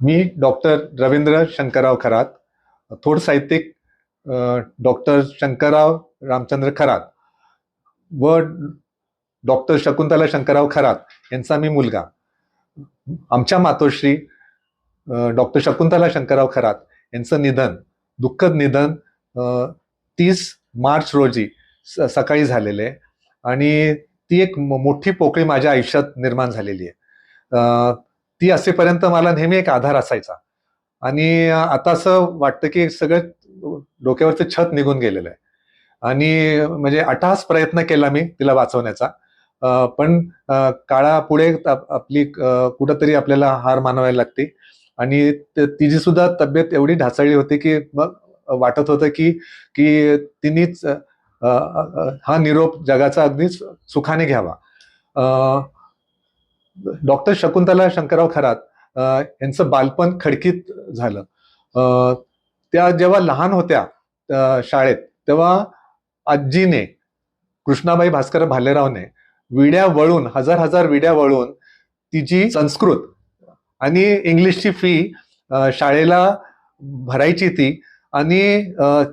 मी doctor Ravindra Shankarrao Kharat थोड साहित्यिक doctor Shankarrao Ramchandra Kharat व डॉक्टर शकुंतला शंकरराव खरात यांचा मी मुलगा. आमच्या मातोश्री डॉक्टर शकुंतला शंकरराव खरात यांचं निधन दुःखद निधन तीस मार्च रोजी स सकाळी झालेले आहे आणि ती एक मोठी पोकळी माझ्या आयुष्यात निर्माण झालेली आहे. ती असेपर्यंत मला नेहमी एक आधार असायचा. आणि आता असं वाटतं की सगळं डोक्यावरचं छत निघून गेलेलं आहे. आणि म्हणजे अठास प्रयत्न केला मी तिला वाचवण्याचा. पण काळापुढे आपली कुठंतरी आपल्याला हार मानवायला लागते. आणि तिची सुद्धा तब्येत एवढी ढासळली होती की मग वाटत होतं की की तिनेच हा निरोप जगाचा अगदीच सुखाने घ्यावा. डॉक्टर शकुंतला शंकरराव खरात यांचं बालपण खडकीत झालं. त्या जेव्हा लहान होत्या शाळेत तेव्हा आजीने कृष्णाबाई भास्कर भालेरावने विड्या वळून हजार हजार विड्या वळून तिची संस्कृत आणि इंग्लिशची फी शाळेला भरायची ती आणि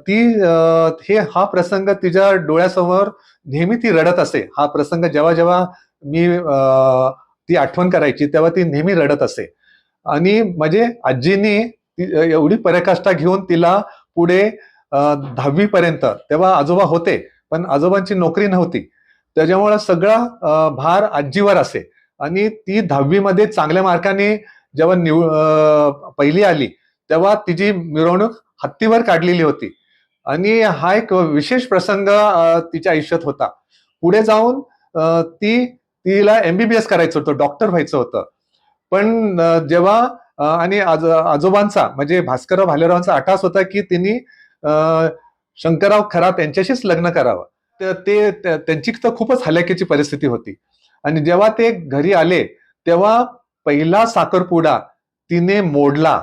ती हे हा प्रसंग तिच्या डोळ्यासमोर नेहमी ती रडत असे. हा प्रसंग जेव्हा जेव्हा मी ती आठवण करायची तेव्हा ती नेहमी रडत असे. आणि म्हणजे आजीनी ती- एवढी पराकाष्ठा घेऊन तिला पुढे दहावी पर्यंत तेव्हा आजोबा होते पण आजोबांची नोकरी नव्हती. त्याच्यामुळे सगळा भार आजीवर असे. आणि ती दहावीमध्ये चांगल्या मार्काने जेव्हा निव पहिली आली तेव्हा तिची मिरवणूक हत्तीवर काढलेली होती. आणि हा एक विशेष प्रसंग तिच्या आयुष्यात होता. पुढे जाऊन ती तिला एमबीबीएस करायचं होतं डॉक्टर व्हायचं होतं. पण जेव्हा आणि आज आजोबांचा म्हणजे भास्करराव भालेरावांचा आठास होता की तिने अं, शंकरराव खरात यांच्याशीच लग्न करावं. तर ते त्यांची तर खूपच हलाखीची परिस्थिती होती. आणि जेव्हा ते घरी आले तेव्हा पहिला साखरपुडा तिने मोडला.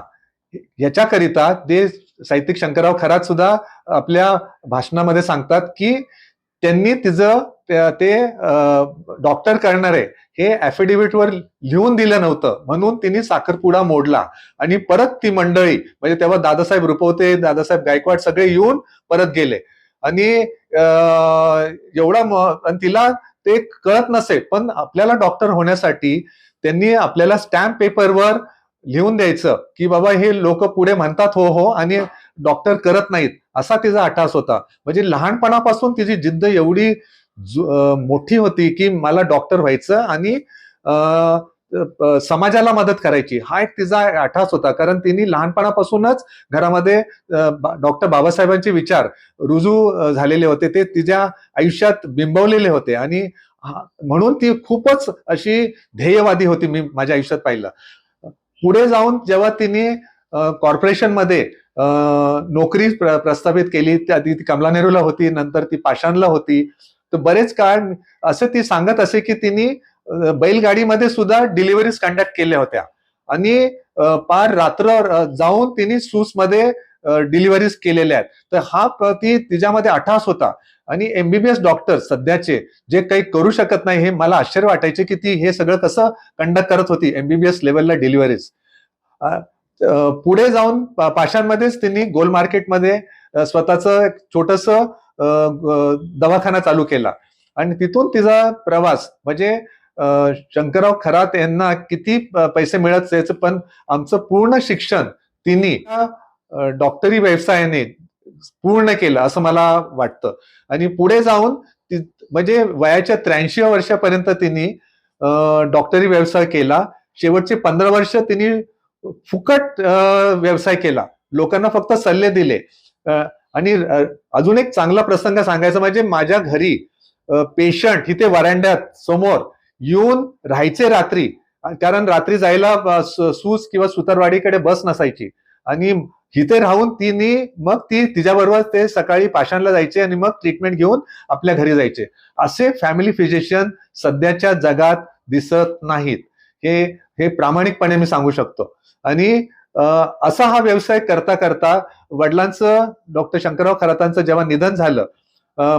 ह्याच्याकरिता ते साहित्यिक शंकरराव खरात सुद्धा आपल्या भाषणामध्ये सांगतात की त्यांनी तिचं ते डॉक्टर करणारे हे वर लिहून दिलं नव्हतं. म्हणून तिने साखरपुडा मोडला. आणि परत ती मंडळी म्हणजे तेव्हा दादासाहेब रुपवते दादासाहेब गायकवाड सगळे येऊन परत गेले. आणि एवढा आणि तिला ते कळत नसे पण आपल्याला डॉक्टर होण्यासाठी त्यांनी आपल्याला स्टॅम्प पेपरवर लिहून द्यायचं की बाबा हे लोक पुढे म्हणतात हो हो आणि डॉक्टर करत नाहीत असा तिचा अटास होता. म्हणजे लहानपणापासून तिची जिद्द एवढी मोठी होती की मला डॉक्टर व्हायचं आणि समाजाला मदत करायची. हा एक तिचा आठास होता. कारण तिने लहानपणापासूनच घरामध्ये डॉक्टर बाबासाहेबांचे विचार रुजू झालेले होते. ते तिच्या आयुष्यात बिंबवलेले होते. आणि म्हणून ती खूपच अशी ध्येयवादी होती मी माझ्या आयुष्यात पाहिलं. पुढे जाऊन जेव्हा तिने कॉर्पोरेशनमध्ये नोकरी प्र- प्रस्थापित केली त्या ती कमला नेहरूला होती. नंतर ती पाषाणला होती. तर बरेच काळ असं ती सांगत असे की तिने बैलगाडीमध्ये सुद्धा डिलिव्हरीज कंडक्ट केल्या होत्या. आणि पार रात्र जाऊन तिने सूसमध्ये डिलिव्हरीज केलेल्या आहेत. तर हा प- ती तिच्यामध्ये अठास होता. आणि एमबीबीएस डॉक्टर सध्याचे जे काही करू शकत नाही हे मला आश्चर्य वाटायचे की ती हे सगळं कसं कंडक्ट करत होती एमबीबीएस लेवलला डिलिव्हरीज पुढे जाऊन पाशांमध्येच तिने गोल मार्केटमध्ये स्वतःचं एक छोटस दवाखाना चालू केला. आणि तिथून तिचा प्रवास म्हणजे शंकरराव खरात यांना किती पैसे मिळत यायचं पण आमचं पूर्ण शिक्षण तिने डॉक्टरी व्यवसायाने पूर्ण केलं असं मला वाटतं. आणि पुढे जाऊन ती म्हणजे वयाच्या त्र्याऐंशी वर्षापर्यंत तिने डॉक्टरी व्यवसाय केला. शेवटचे पंधरा वर्ष तिने फुकट व्यवसाय केला. लोकांना फक्त सल्ले दिले. आणि अजून एक चांगला प्रसंग सांगायचा म्हणजे माझ्या घरी पेशंट इथे वरांड्यात समोर येऊन राहायचे रात्री. कारण रात्री जायला सूस किंवा सुतारवाडीकडे बस नसायची. आणि इथे राहून तिने मग ती तिच्याबरोबर ते सकाळी पाषाणला जायचे आणि मग ट्रीटमेंट घेऊन आपल्या घरी जायचे. असे फॅमिली फिजिशियन सध्याच्या जगात दिसत नाहीत. हे हे प्रामाणिकपणे मी सांगू शकतो. आणि असा हा व्यवसाय करता करता वडिलांचं डॉक्टर शंकरराव खरातांचं जेव्हा निधन झालं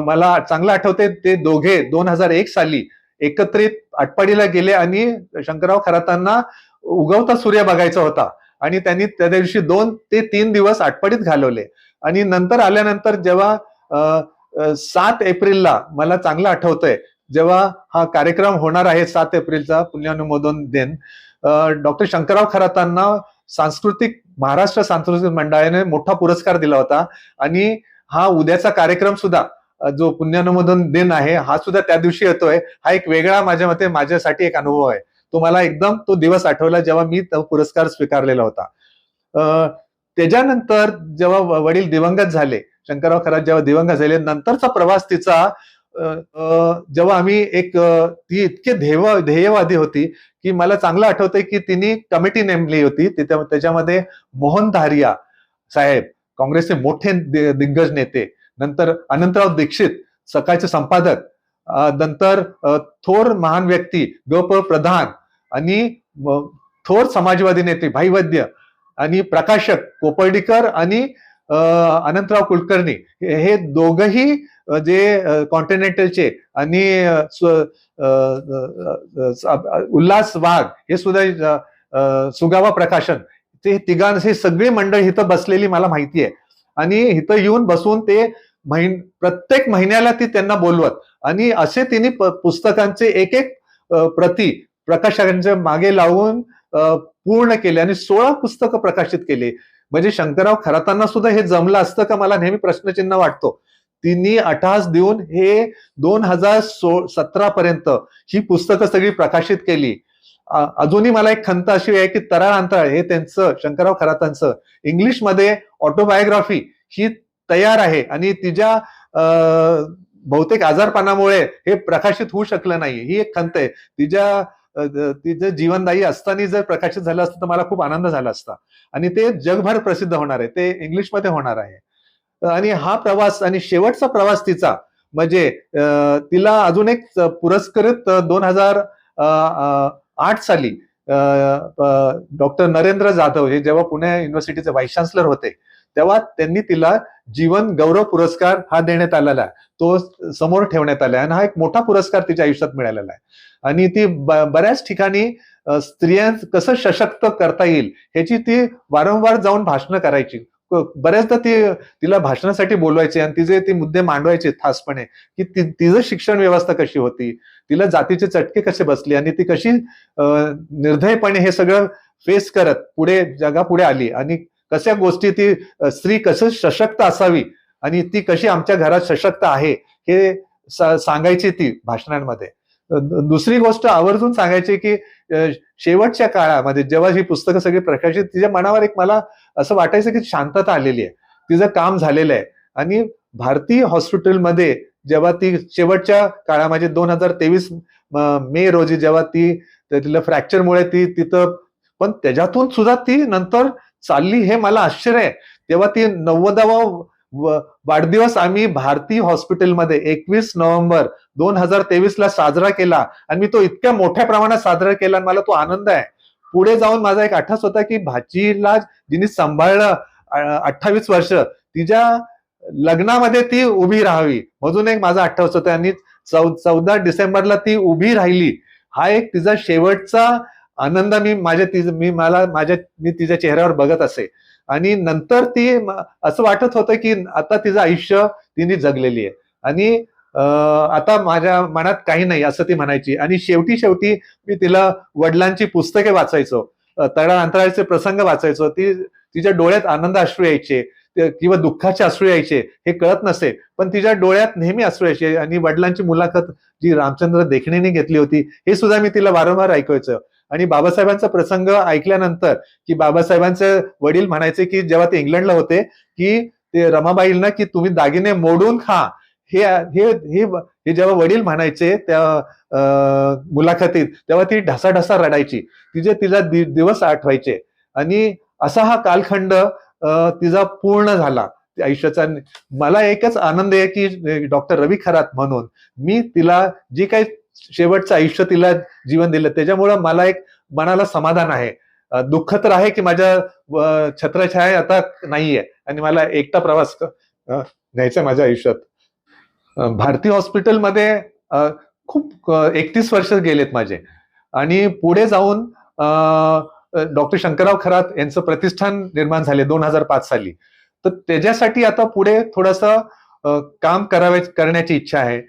मला चांगलं आठवते ते दोघे दोन हजार एक साली एकत्रित आटपाडीला गेले आणि शंकरराव खरातांना उगवता सूर्य बघायचा होता. आणि त्यांनी त्या दिवशी दोन ते तीन दिवस आटपाडीत घालवले. आणि नंतर आल्यानंतर जेव्हा सात एप्रिलला मला चांगलं आठवतंय जेव्हा हा कार्यक्रम होणार आहे सात एप्रिलचा पुण्यानुमोदन दिन डॉक्टर शंकरराव खरातांना सांस्कृतिक महाराष्ट्र सांस्कृतिक मंडळाने मोठा पुरस्कार दिला होता. आणि हा उद्याचा कार्यक्रम सुद्धा जो पुण्यानुमोदन दिन आहे हा सुद्धा त्या दिवशी येतोय. हा एक वेगळा माझ्या मते माझ्यासाठी एक अनुभव आहे. तो मला एकदम तो दिवस आठवला जेव्हा मी तो पुरस्कार स्वीकारलेला होता. त्याच्यानंतर जेव्हा वडील दिवंगत झाले शंकरराव खरात जेव्हा दिवंगत झाले नंतरचा प्रवास तिचा जेव्हा आम्ही एक ती इतके ध्येय ध्येयवादी होती की मला चांगलं आठवतंय की तिने कमिटी नेमली होती. तिथे त्याच्यामध्ये मोहन धारिया साहेब काँग्रेसचे मोठे दिग्गज नेते नंतर अनंतराव दीक्षित सकाळचे संपादक नंतर थोर महान व्यक्ती ग प प्रधान आणि थोर समाजवादी नेते भाई वैद्य आणि प्रकाशक कोपर्डीकर आणि अनंतराव कुलकर्णी. हे दोघही जे कॉन्टिनेंटलचे आणि उल्हास वाघ हे सुद्धा सुगावा प्रकाशन. ते तिघां हे सगळी मंडळ इथं बसलेली मला माहिती आहे. आणि इथं येऊन बसून ते महिन प्रत्येक महिन्याला ती त्यांना बोलवत. आणि असे तिने प- पुस्तकांचे एक एक प्रती प्रकाशकांच्या मागे लावून पूर्ण केले आणि सोळा पुस्तकं प्रकाशित केली. म्हणजे शंकरराव खरातांना सुद्धा हे जमलं असतं का? मला नेहमी प्रश्नचिन्ह वाटतो. तिने अठास देऊन हे दोन हजार सो सतरा पर्यंत ही पुस्तकं सगळी प्रकाशित केली. अजूनही मला एक खंत अशी आहे की तराळ अंतराळ हे त्यांचं शंकरराव खरातांचं इंग्लिशमध्ये ऑटोबायोग्राफी ही तयार आहे आणि तिच्या अ, बहुतेक आजारपणामुळे हे प्रकाशित होऊ शकलं नाही. ही एक खंत आहे. तिच्या तिचं जीवनदायी असताना जर प्रकाशित झालं असतं तर मला खूप आनंद झाला असता. आणि ते जगभर प्रसिद्ध होणार आहे. ते इंग्लिशमध्ये होणार आहे. आणि हा प्रवास आणि शेवटचा प्रवास तिचा म्हणजे तिला अजून एक पुरस्कृत दोन हजार आठ साली डॉक्टर नरेंद्र जाधव हे जेव्हा पुणे युनिव्हर्सिटीचे व्हाईस चान्सलर होते तेव्हा त्यांनी तिला जीवन गौरव पुरस्कार हा देण्यात आलेला आहे. तो समोर ठेवण्यात आला आहे आणि हा एक मोठा पुरस्कार तिच्या आयुष्यात मिळालेला आहे. आणि ती बऱ्याच ठिकाणी स्त्रियां कसं सशक्त करता येईल ह्याची ती वारंवार जाऊन भाषणं करायची. बऱ्याचदा ती तिला भाषणासाठी बोलवायचे आणि तिचे ते मुद्दे मांडवायचे ठासपणे की तिचं शिक्षण व्यवस्था कशी होती? तिला जातीचे चटके कसे बसले आणि ती कशी निर्धयपणे हे सगळं फेस करत पुढे जगापुढे आली आणि कशा गोष्टी ती स्त्री कसं सशक्त असावी आणि ती कशी आमच्या घरात सशक्त आहे हे सांगायची ती भाषणांमध्ये. दुसरी गोष्ट आवर्जून सांगायची की शेवटच्या काळामध्ये जेव्हा ही पुस्तकं सगळी प्रकाशित तिच्या मनावर एक मला असं वाटायचं की शांतता आलेली आहे. तिचं काम झालेलं आहे. आणि भारतीय हॉस्पिटलमध्ये जेव्हा ती शेवटच्या काळामध्ये दोन हजार तेवीस मे रोजी जेव्हा ती तिला फ्रॅक्चरमुळे ती तिथं पण त्याच्यातून सुद्धा ती नंतर चालली हे मला आश्चर्य आहे. तेव्हा ती नव्वदावा व- वाढदिवस आम्ही भारतीय हॉस्पिटलमध्ये एकवीस नोव्हेंबर दोन हजार तेवीस ला साजरा केला. आणि मी तो इतक्या मोठ्या प्रमाणात साजरा केला आणि मला तो आनंद आहे. पुढे जाऊन माझा एक आठस होता की भाचीला जिने सांभाळलं अठ्ठावीस वर्ष तिच्या लग्नामध्ये ती उभी राहावी. म्हणून एक माझा आठवस होता आणि चौ चौदा डिसेंबरला ती उभी राहिली. हा एक तिचा शेवटचा आनंद मी माझ्या तिचं मी मला माझ्या मी तिच्या चेहऱ्यावर बघत असे. आणि नंतर ती असं वाटत होतं की आता तिचं आयुष्य तिने जगलेली आहे. आणि आता माझ्या मनात काही नाही असं ती म्हणायची. आणि शेवटी शेवटी मी तिला वडिलांची पुस्तके वाचायचो. तळा अंतराळचे प्रसंग वाचायचो. ती तिच्या डोळ्यात आनंद अश्रू यायचे. किंवा दुःखाचे अश्रू यायचे. हे कळत नसे. पण तिच्या डोळ्यात नेहमी अश्रू यायचे. आणि वडिलांची मुलाखत जी रामचंद्र देखणेने घेतली होती हे सुद्धा मी तिला वारंवार ऐकायचं आणि बाबासाहेबांचा प्रसंग ऐकल्यानंतर की बाबासाहेबांचे वडील म्हणायचे की जेव्हा ते इंग्लंडला होते की ते रमाबाईंना की तुम्ही दागिने मोडून खा. हे हे हे हे जेव्हा वडील म्हणायचे त्या मुलाखतीत तेव्हा ती ढसाढसा रडायची. तिचे तिला दि- दिवस आठवायचे. आणि असा हा कालखंड तिचा पूर्ण झाला. आयुष्याचा मला एकच आनंद आहे की डॉक्टर रवी खरात म्हणून मी तिला जी काही शेवटचं आयुष्य तिला जीवन दिलं त्याच्यामुळं मला एक मनाला समाधान आहे. दुःख तर आहे की माझ्या छत्रछाया आता नाहीये. आणि मला एकटा प्रवास न्यायचा माझ्या आयुष्यात. भारती हॉस्पिटलमध्ये खूप एकतीस वर्ष गेलेत माझे. आणि पुढे जाऊन डॉक्टर शंकरराव खरात यांचं प्रतिष्ठान निर्माण झाले दोन हजार पाच साली. तर त्याच्यासाठी आता पुढे थोडस काम करावे करण्याची इच्छा आहे.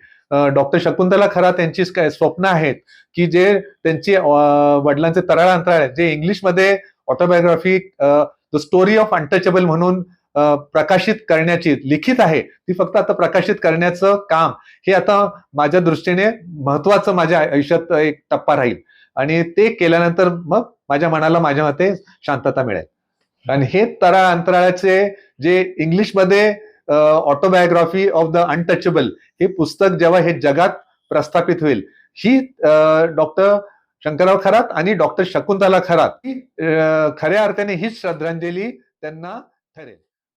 डॉक्टर शकुंतला खरात यांची काय स्वप्न आहेत की जे त्यांची वडिलांचे तराळ अंतराळ आहेत, जे इंग्लिशमध्ये autobiography the story of untouchable म्हणून प्रकाशित करण्याची लिखित आहे ती फक्त आता प्रकाशित करण्याचं काम. हे आता माझ्या दृष्टीने महत्वाचं माझ्या आयुष्यात एक टप्पा राहील. आणि ते केल्यानंतर मग माझ्या मनाला माझ्या मते शांतता मिळेल. आणि हे तरा अंतराळाचे जे इंग्लिशमध्ये ऑटोबायोग्राफी ऑफ द अनटचेबल हे पुस्तक जेव्हा हे जगात प्रस्थापित होईल ही डॉक्टर शंकरराव खरात आणि डॉक्टर शकुंतला खरात ही खऱ्या अर्थाने हीच श्रद्धांजली त्यांना ठरेल.